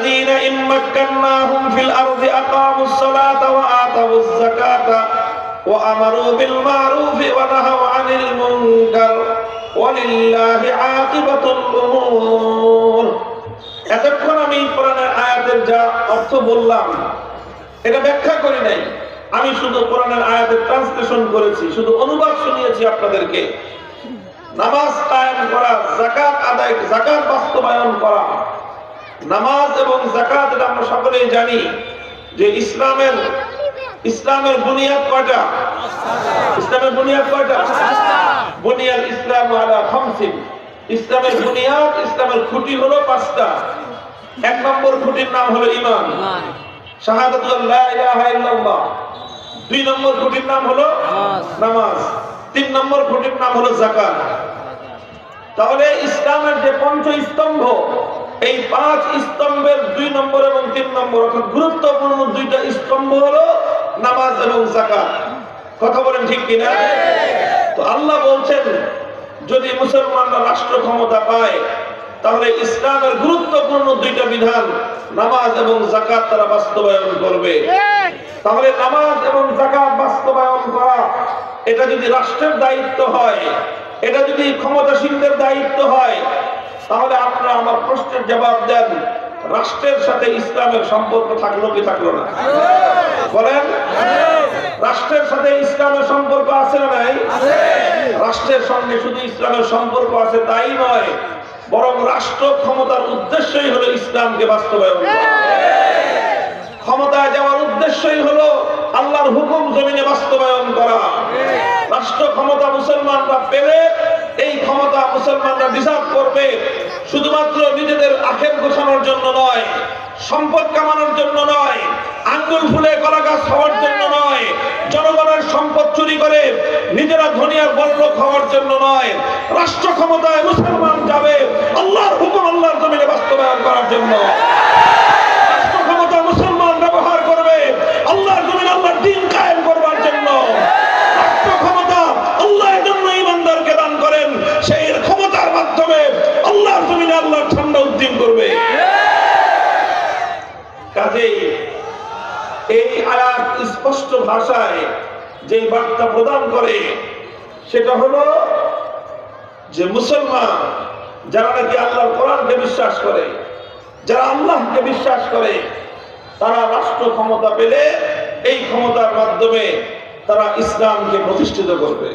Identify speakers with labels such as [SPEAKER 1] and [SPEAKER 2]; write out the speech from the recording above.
[SPEAKER 1] الذين إن مكناهم في الأرض أقاموا الصلاة وآتوا الزكاة وأمروا بالمعروف ونهوا عن المنكر ولله عاقبة الأمور এতক্ষণ আমি কোরআনের আয়াতের যা অর্থ বললাম এটা ব্যাখ্যা করি নাই আমি শুধু কোরআনের আয়াতের ট্রান্সলেশন করেছি শুধু অনুবাদ শুনিয়েছি আপনাদেরকে নামাজ কায়েম করা জাকাত আদায় জাকাত বাস্তবায়ন করা নামাজ এবং জাকাত এটা আমরা সকলেই জানি যে ইসলামের ইসলামের বুনিয়াদ কয়টা? ইসলামের বুনিয়াদ কয়টা? বুনিয়াদ ইসলাম আলা খামসিন। ইসলামের বুনিয়াদ ইসলামের খুঁটি হলো পাঁচটা। এক নম্বর খুঁটির নাম হলো ঈমান। শাহাদাতুল্লাহ ইলাহা ইল্লাল্লাহ। দুই নম্বর খুঁটির নাম হলো
[SPEAKER 2] নামাজ।
[SPEAKER 1] নামাজ। তিন নম্বর খুঁটির নাম হলো জাকাত তাহলে ইসলামের যে পঞ্চ স্তম্ভ এই পাঁচ স্তম্ভের দুই নম্বর এবং তিন নম্বর অর্থাৎ গুরুত্বপূর্ণ দুইটা স্তম্ভ হলো নামাজ এবং জাকাত কথা বলেন ঠিক কিনা? তো আল্লাহ বলছেন যদি মুসলমানরা রাষ্ট্র ক্ষমতা পায় তাহলে ইসলামের গুরুত্বপূর্ণ দুইটা বিধান নামাজ এবং জাকাত তারা বাস্তবায়ন করবে। তাহলে নামাজ এবং জাকাত বাস্তবায়ন করা এটা যদি রাষ্ট্রের দায়িত্ব হয় এটা যদি ক্ষমতাসীনদের দায়িত্ব হয় তাহলে আপনারা আমার প্রশ্নের জবাব দেন, রাষ্ট্রের সাথে ইসলামের সম্পর্ক থাকল কি থাকল না? বলেন, রাষ্ট্রের সাথে ইসলামের সম্পর্ক আছে না নাই? রাষ্ট্রের সঙ্গে শুধু ইসলামের সম্পর্ক আছে তাই নয়, বরং রাষ্ট্র ক্ষমতার উদ্দেশ্যই হলো ইসলামকে বাস্তবায়ন ক্ষমতায় যাওয়ার উদ্দেশ্যই হলো আল্লাহর হুকুম জমিনে বাস্তবায়ন করা। রাষ্ট্র ক্ষমতা মুসলমানরা পেলে মুসলমানরা হিসাব করবে, শুধুমাত্র নিজেদের আখের গোছানোর জন্য নয়, সম্পদ কামানোর জন্য নয়, আঙ্গুল ফুলে কলা গাছ হওয়ার জন্য নয়, জনগণের সম্পদ চুরি করে নিজেরা ধনিয়ার আর খাওয়ার জন্য নয়, রাষ্ট্র ক্ষমতায় মুসলমান যাবে, আল্লাহর হুকুম আল্লাহর জমিনে বাস্তবায়ন করার জন্য। আল্লাহর জমিনে আল্লাহর ঠান্ডা উদ্দিন করবে। কাজেই এই আয়াত স্পষ্ট ভাষায় যে বার্তা প্রদান করে, সেটা হলো যে মুসলমান যারা নাকি আল্লাহর কোরআনকে বিশ্বাস করে, যারা আল্লাহকে বিশ্বাস করে, তারা রাষ্ট্র ক্ষমতা পেলে এই ক্ষমতার মাধ্যমে তারা ইসলামকে প্রতিষ্ঠিত করবে।